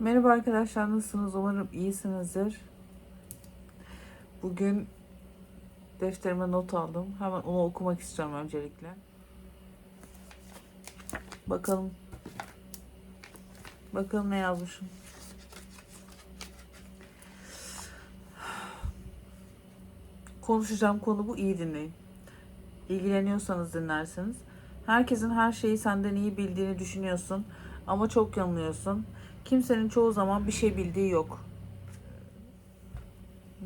Merhaba arkadaşlar nasılsınız? Umarım iyisinizdir. Bugün defterime not aldım. Hemen onu okumak istiyorum öncelikle. Bakalım. Bakalım ne yazmışım. Konuşacağım konu bu iyi dinleyin. İlgileniyorsanız dinlersiniz. Herkesin her şeyi senden iyi bildiğini düşünüyorsun ama çok yanılıyorsun. Kimsenin çoğu zaman bir şey bildiği yok.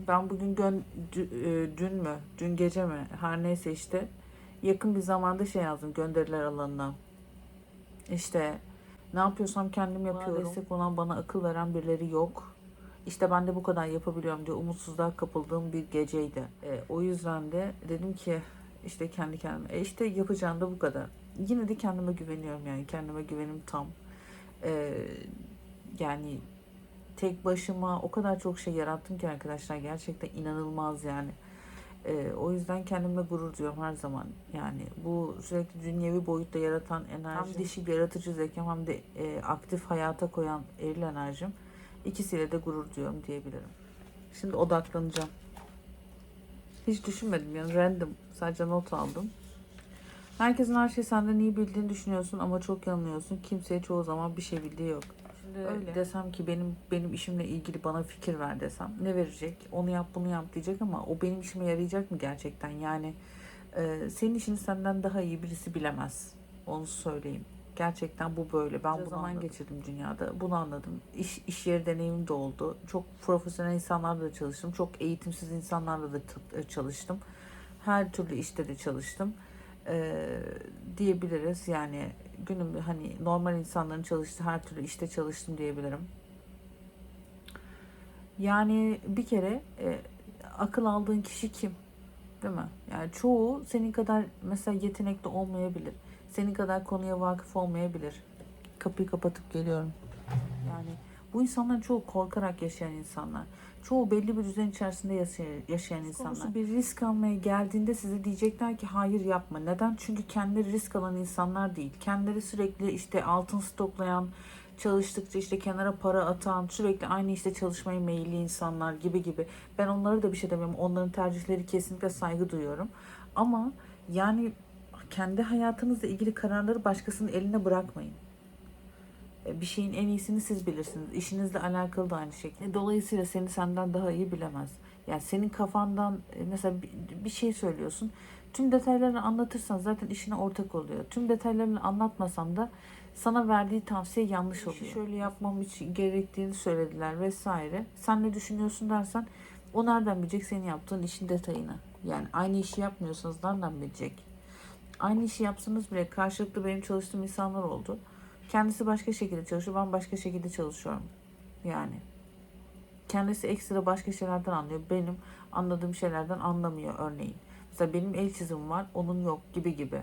Ben bugün gön, e, dün mü, dün gece mi, her neyse işte yakın bir zamanda şey yazdım gönderiler alanına. İşte ne yapıyorsam kendim yapıyorum. Destek olan bana akıl veren birileri yok. İşte ben de bu kadar yapabiliyorum diye umutsuzluğa kapıldığım bir geceydi. E, o yüzden de dedim ki işte kendi kendime e işte yapacağım da bu kadar. Yine de kendime güveniyorum yani kendime güvenim tam. E, yani tek başıma o kadar çok şey yarattım ki arkadaşlar gerçekten inanılmaz yani. Ee, o yüzden kendimle gurur duyuyorum her zaman. Yani bu sürekli dünyevi boyutta yaratan enerji, hem dişi yaratıcı zekam hem de e, aktif hayata koyan eril enerjim. İkisiyle de gurur duyuyorum diyebilirim. Şimdi odaklanacağım. Hiç düşünmedim yani random. Sadece not aldım. Herkesin her şeyi senden iyi bildiğini düşünüyorsun ama çok yanılıyorsun. Kimseye çoğu zaman bir şey bildiği yok. Şimdi Öyle. desem ki benim benim işimle ilgili bana fikir ver desem ne verecek? Onu yap bunu yap diyecek ama o benim işime yarayacak mı gerçekten? Yani e, senin işini senden daha iyi birisi bilemez. Onu söyleyeyim. Gerçekten bu böyle. Ben Bunca bu zaman zaman geçirdim dünyada. Bunu anladım. İş, iş yeri deneyimim de oldu. Çok profesyonel insanlarla da çalıştım. Çok eğitimsiz insanlarla da t- çalıştım. Her türlü işte de çalıştım. Ee, diyebiliriz. Yani günüm hani normal insanların çalıştığı her türlü işte çalıştım diyebilirim. Yani bir kere e, akıl aldığın kişi kim? Değil mi? Yani çoğu senin kadar mesela yetenekli olmayabilir. Senin kadar konuya vakıf olmayabilir. Kapıyı kapatıp geliyorum. Yani bu insanların çoğu korkarak yaşayan insanlar. Çoğu belli bir düzen içerisinde yaşayan, yaşayan insanlar. Bir risk almaya geldiğinde size diyecekler ki hayır yapma. Neden? Çünkü kendileri risk alan insanlar değil. Kendileri sürekli işte altın stoklayan, çalıştıkça işte kenara para atan, sürekli aynı işte çalışmaya meyilli insanlar gibi gibi. Ben onlara da bir şey demiyorum. Onların tercihleri kesinlikle saygı duyuyorum. Ama yani kendi hayatınızla ilgili kararları başkasının eline bırakmayın. Bir şeyin en iyisini siz bilirsiniz. İşinizle alakalı da aynı şekilde. Dolayısıyla seni senden daha iyi bilemez. Yani senin kafandan e, mesela bir- bir şey söylüyorsun. Tüm detaylarını anlatırsan zaten işine ortak oluyor. Tüm detaylarını anlatmasan da sana verdiği tavsiye yanlış oluyor. Şöyle yapmam için gerektiğini söylediler vesaire. Sen ne düşünüyorsun dersen o nereden bilecek senin yaptığın işin detayını. Yani aynı işi yapmıyorsanız nereden bilecek? Aynı işi yapsanız bile karşılıklı benim çalıştığım insanlar oldu. Kendisi başka şekilde çalışıyor, ben başka şekilde çalışıyorum. Yani. Kendisi ekstra başka şeylerden anlıyor. Benim anladığım şeylerden anlamıyor örneğin. Mesela benim el çizimim var, onun yok gibi gibi.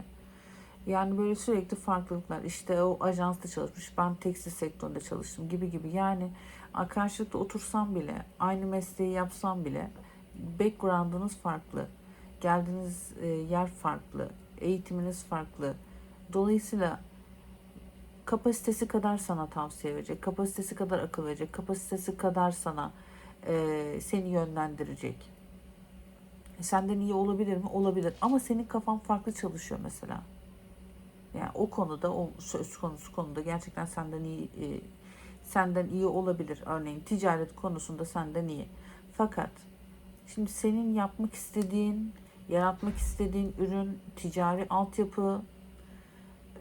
Yani böyle sürekli farklılıklar. İşte o ajansta çalışmış, ben tekstil sektöründe çalıştım gibi gibi. Yani karşılıklı otursam bile, aynı mesleği yapsam bile background'ınız farklı. Geldiğiniz e, yer farklı. Eğitiminiz farklı. Dolayısıyla kapasitesi kadar sana tavsiye verecek, kapasitesi kadar akıl verecek, kapasitesi kadar sana e, seni yönlendirecek. Senden iyi olabilir mi? Olabilir. Ama senin kafan farklı çalışıyor mesela. Yani o konuda, o söz konusu konuda gerçekten senden iyi e, senden iyi olabilir. Örneğin ticaret konusunda senden iyi. Fakat şimdi senin yapmak istediğin, yaratmak istediğin ürün, ticari altyapı,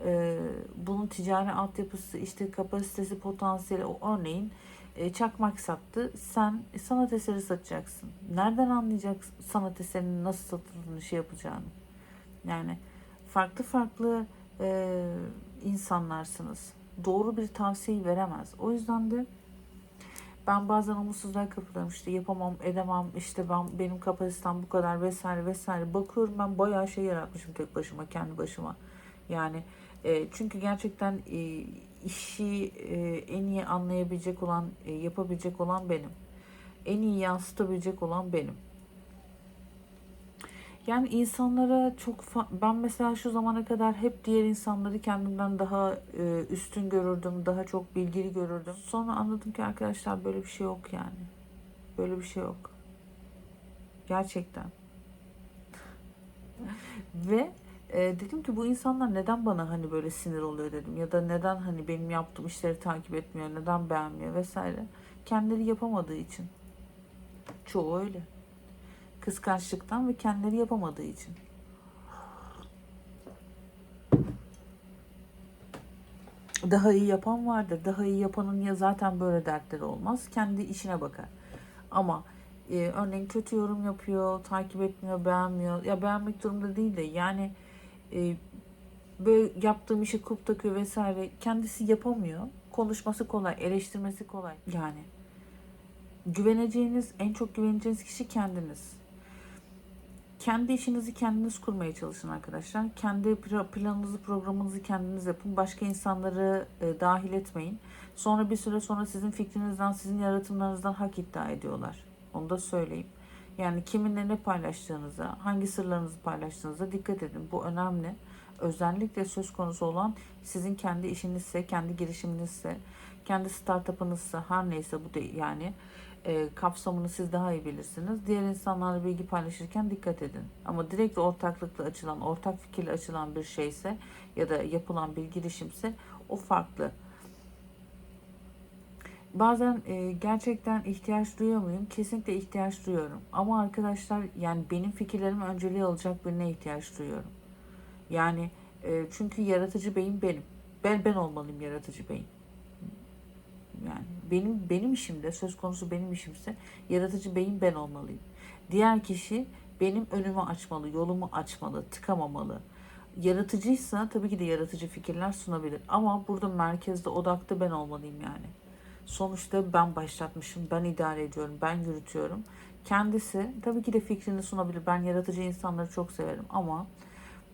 e, bunun ticari altyapısı, işte kapasitesi, potansiyeli, o örneğin e, çakmak sattı. Sen sanat eseri satacaksın. Nereden anlayacaksın sanat eserinin nasıl satıldığını, şey yapacağını? Yani farklı farklı e, insanlarsınız. Doğru bir tavsiyeyi veremez. O yüzden de ben bazen umutsuzluğa kapılıyorum işte yapamam edemem işte ben benim kapasitem bu kadar vesaire vesaire bakıyorum ben bayağı şey yaratmışım tek başıma kendi başıma yani e, çünkü gerçekten e, işi e, en iyi anlayabilecek olan yapabilecek olan benim en iyi yansıtabilecek olan benim Yani insanlara çok ben mesela şu zamana kadar hep diğer insanları kendimden daha e, üstün görürdüm, daha çok bilgili görürdüm. Sonra anladım ki arkadaşlar böyle bir şey yok yani. Böyle bir şey yok. Gerçekten. Ve e, dedim ki bu insanlar neden bana hani böyle sinir oluyor dedim ya da neden hani benim yaptığım işleri takip etmiyor, neden beğenmiyor vesaire. Kendileri yapamadığı için. Çoğu öyle. Kıskançlıktan ve kendileri yapamadığı için. Daha iyi yapan vardır. Daha iyi yapanın ya zaten böyle dertleri olmaz. Kendi işine bakar. Ama e, örneğin kötü yorum yapıyor, takip etmiyor, beğenmiyor. Ya beğenmek durumda değil de yani e, böyle yaptığım işi kup takıyor vesaire. Kendisi yapamıyor. Konuşması kolay, eleştirmesi kolay. Yani güveneceğiniz, en çok güveneceğiniz kişi kendiniz. Kendi işinizi kendiniz kurmaya çalışın arkadaşlar. Kendi planınızı, programınızı kendiniz yapın. Başka insanları e, dahil etmeyin. Sonra bir süre sonra sizin fikrinizden, sizin yaratımlarınızdan hak iddia ediyorlar. Onu da söyleyeyim. Yani kiminle ne paylaştığınıza, hangi sırlarınızı paylaştığınıza dikkat edin. Bu önemli. Özellikle söz konusu olan sizin kendi işinizse, kendi girişiminizse, kendi startup'ınızsa her neyse bu değil yani e, kapsamını siz daha iyi bilirsiniz. Diğer insanlarla bilgi paylaşırken dikkat edin. Ama direkt ortaklıkla açılan, ortak fikirle açılan bir şeyse ya da yapılan bir girişimse o farklı. Bazen e, gerçekten ihtiyaç duyuyor muyum? Kesinlikle ihtiyaç duyuyorum. Ama arkadaşlar yani benim fikirlerimi önceliği alacak birine ihtiyaç duyuyorum. Yani e, çünkü yaratıcı beyin benim. Ben ben olmalıyım yaratıcı beyin. Yani benim benim işimde söz konusu benim işimse yaratıcı beyin ben olmalıyım. Diğer kişi benim önümü açmalı, yolumu açmalı, tıkamamalı. Yaratıcıysa tabii ki de yaratıcı fikirler sunabilir. Ama burada merkezde, odakta ben olmalıyım yani. Sonuçta ben başlatmışım, ben idare ediyorum, ben yürütüyorum. Kendisi tabii ki de fikrini sunabilir. Ben yaratıcı insanları çok severim ama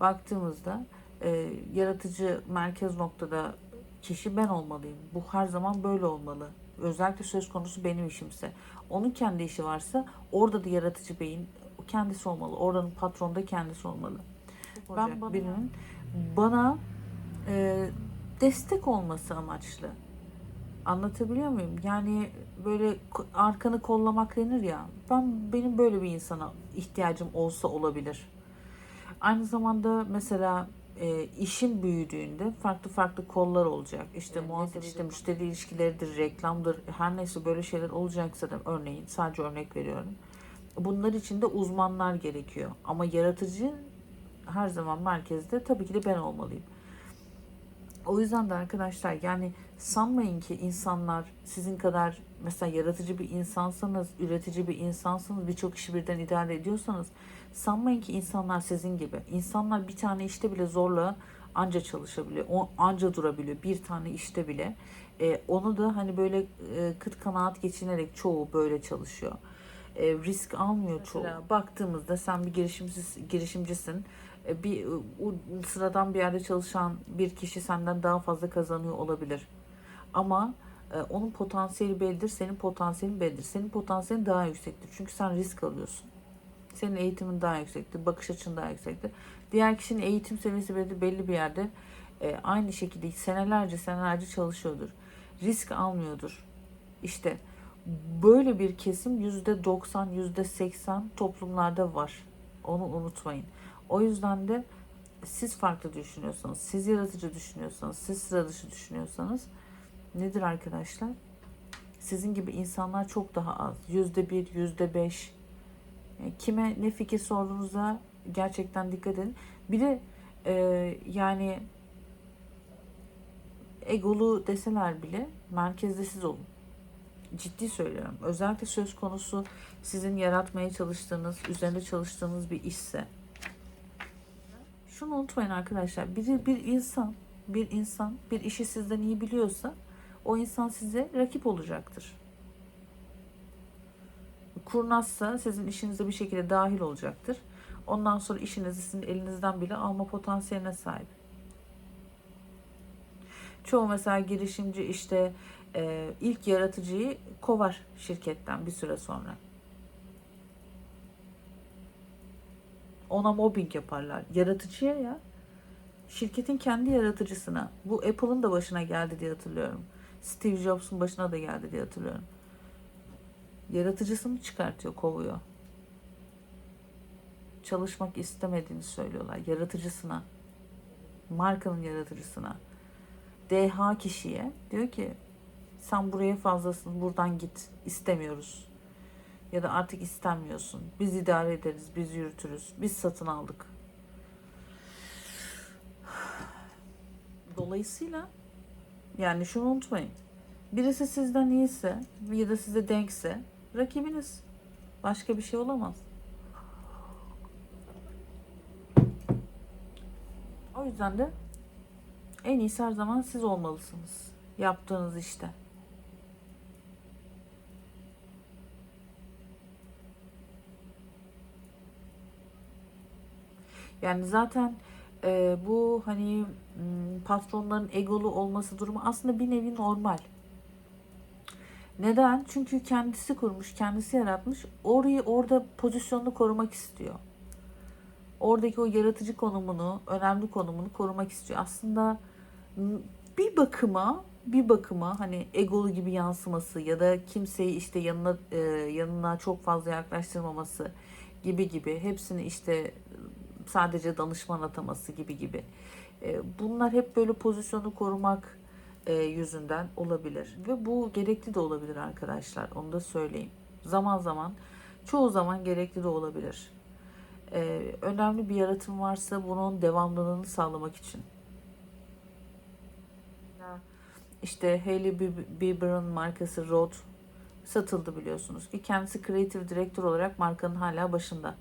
baktığımızda e, yaratıcı merkez noktada kişi ben olmalıyım. Bu her zaman böyle olmalı. Özellikle söz konusu benim işimse. Onun kendi işi varsa orada da yaratıcı beyin kendisi olmalı. Oranın patronu da kendisi olmalı. Ben bana, birinin bana e, destek olması amaçlı. Anlatabiliyor muyum? Yani böyle arkanı kollamak denir ya. Ben benim böyle bir insana ihtiyacım olsa olabilir. Aynı zamanda mesela e, işin büyüdüğünde farklı farklı kollar olacak. İşte Evet, muhabbet işte müşteri ilişkileridir, reklamdır. Her neyse böyle şeyler olacaksa da örneğin sadece örnek veriyorum. Bunlar için de uzmanlar gerekiyor. Ama yaratıcı her zaman merkezde tabii ki de ben olmalıyım. O yüzden de arkadaşlar yani sanmayın ki insanlar sizin kadar mesela yaratıcı bir insansanız, üretici bir insansanız, birçok işi birden idare ediyorsanız sanmayın ki insanlar sizin gibi. İnsanlar bir tane işte bile zorla anca çalışabiliyor, anca durabiliyor bir tane işte bile. E, onu da hani böyle e, kıt kanaat geçinerek çoğu böyle çalışıyor. E, risk almıyor çoğu. Baktığımızda sen bir girişimcisin, girişimcisin. E, bir u- sıradan bir yerde çalışan bir kişi senden daha fazla kazanıyor olabilir. Ama e, onun potansiyeli bellidir, senin potansiyelin bellidir. Senin potansiyelin daha yüksektir. Çünkü sen risk alıyorsun. Senin eğitimin daha yüksektir, bakış açın daha yüksektir. Diğer kişinin eğitim seviyesi belli, belli bir yerde e, aynı şekilde senelerce senelerce çalışıyordur. Risk almıyordur. İşte böyle bir kesim yüzde 90, yüzde 80 toplumlarda var. Onu unutmayın. O yüzden de siz farklı düşünüyorsanız, siz yaratıcı düşünüyorsanız, siz sıra dışı düşünüyorsanız nedir arkadaşlar? Sizin gibi insanlar çok daha az. Yüzde bir, yüzde beş. Yani Kime ne fikir sorduğunuzda gerçekten dikkat edin. Bir de e, yani egolu deseler bile merkezde siz olun. Ciddi söylüyorum. Özellikle söz konusu sizin yaratmaya çalıştığınız, üzerinde çalıştığınız bir işse. Şunu unutmayın arkadaşlar. Bir, bir insan, bir insan bir işi sizden iyi biliyorsa o insan size rakip olacaktır. Kurnazsa sizin işinize bir şekilde dahil olacaktır. Ondan sonra işinizi sizin elinizden bile alma potansiyeline sahip. Çoğu mesela girişimci işte e, ilk yaratıcıyı kovar şirketten bir süre sonra. Ona mobbing yaparlar. Yaratıcıya ya. Şirketin kendi yaratıcısına. Bu Apple'ın da başına geldi diye hatırlıyorum. Steve Jobs'un başına da geldi diye hatırlıyorum. Yaratıcısını çıkartıyor, kovuyor. Çalışmak istemediğini söylüyorlar. Yaratıcısına. Markanın yaratıcısına. DH kişiye diyor ki sen buraya fazlasın buradan git istemiyoruz. Ya da artık istemiyorsun. Biz idare ederiz, biz yürütürüz, biz satın aldık. Dolayısıyla yani şunu unutmayın. Birisi sizden iyiyse ya da size denkse rakibiniz. Başka bir şey olamaz. O yüzden de en iyisi her zaman siz olmalısınız. Yaptığınız işte. Yani zaten e, bu hani m, patronların egolu olması durumu aslında bir nevi normal. Neden? Çünkü kendisi kurmuş, kendisi yaratmış. Orayı orada pozisyonunu korumak istiyor. Oradaki o yaratıcı konumunu, önemli konumunu korumak istiyor. Aslında m, bir bakıma bir bakıma hani egolu gibi yansıması ya da kimseyi işte yanına e, yanına çok fazla yaklaştırmaması gibi gibi hepsini işte sadece danışman ataması gibi gibi. E, bunlar hep böyle pozisyonu korumak e, yüzünden olabilir ve bu gerekli de olabilir arkadaşlar. Onu da söyleyeyim. Zaman zaman çoğu zaman gerekli de olabilir. E, önemli bir yaratım varsa bunun devamlılığını sağlamak için. İşte Hailey Bieber'ın markası Rode satıldı biliyorsunuz ki kendisi kreatif direktör olarak markanın hala başında.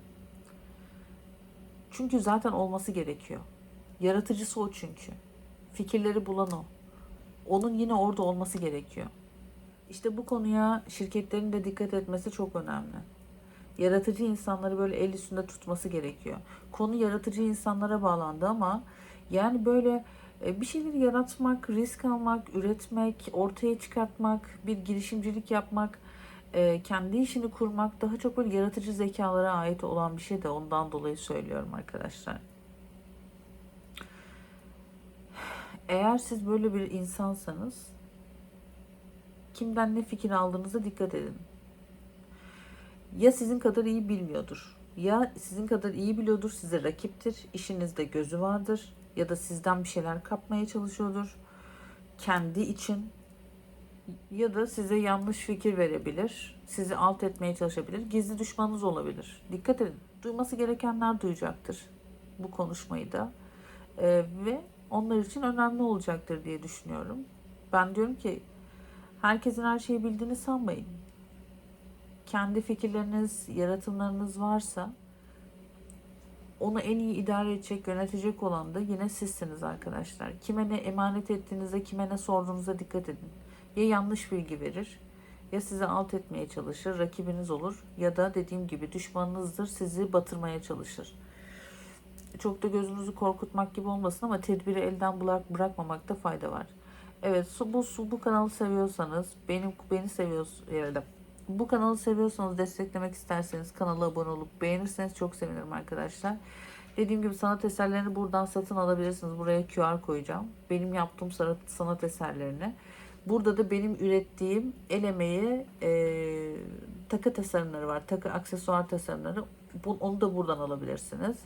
Çünkü zaten olması gerekiyor. Yaratıcısı o çünkü. Fikirleri bulan o. Onun yine orada olması gerekiyor. İşte bu konuya şirketlerin de dikkat etmesi çok önemli. Yaratıcı insanları böyle el üstünde tutması gerekiyor. Konu yaratıcı insanlara bağlandı ama yani böyle e, bir şeyleri yaratmak, risk almak, üretmek, ortaya çıkartmak, bir girişimcilik yapmak, e, kendi işini kurmak daha çok böyle yaratıcı zekalara ait olan bir şey de ondan dolayı söylüyorum arkadaşlar. Eğer siz böyle bir insansanız kimden ne fikir aldığınıza dikkat edin. Ya sizin kadar iyi bilmiyordur. Ya sizin kadar iyi biliyordur, size rakiptir, işinizde gözü vardır ya da sizden bir şeyler kapmaya çalışıyordur. Kendi için ya da size yanlış fikir verebilir. Sizi alt etmeye çalışabilir. Gizli düşmanınız olabilir. Dikkat edin. Duyması gerekenler duyacaktır bu konuşmayı da. Ee, ve onlar için önemli olacaktır diye düşünüyorum. Ben diyorum ki herkesin her şeyi bildiğini sanmayın. Kendi fikirleriniz, yaratımlarınız varsa onu en iyi idare edecek, yönetecek olan da yine sizsiniz arkadaşlar. Kime ne emanet ettiğinizde, kime ne sorduğunuza dikkat edin. Ya yanlış bilgi verir, ya sizi alt etmeye çalışır, rakibiniz olur ya da dediğim gibi düşmanınızdır, sizi batırmaya çalışır. Çok da gözünüzü korkutmak gibi olmasın ama tedbiri elden bırak, bırakmamakta fayda var. Evet, su, bu, su, bu kanalı seviyorsanız, benim beni seviyorsanız, bu kanalı seviyorsanız, desteklemek isterseniz kanala abone olup beğenirseniz çok sevinirim arkadaşlar. Dediğim gibi sanat eserlerini buradan satın alabilirsiniz. Buraya QR koyacağım. Benim yaptığım sanat eserlerini. Burada da benim ürettiğim el emeği e, takı tasarımları var. Takı aksesuar tasarımları. Bu, onu da buradan alabilirsiniz.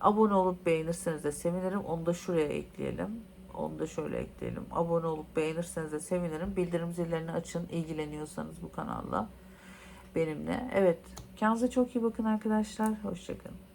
Abone olup beğenirseniz de sevinirim. Onu da şuraya ekleyelim. Onu da şöyle ekleyelim. Abone olup beğenirseniz de sevinirim. Bildirim zillerini açın ilgileniyorsanız bu kanalla benimle. Evet. Kendinize çok iyi bakın arkadaşlar. Hoşçakalın.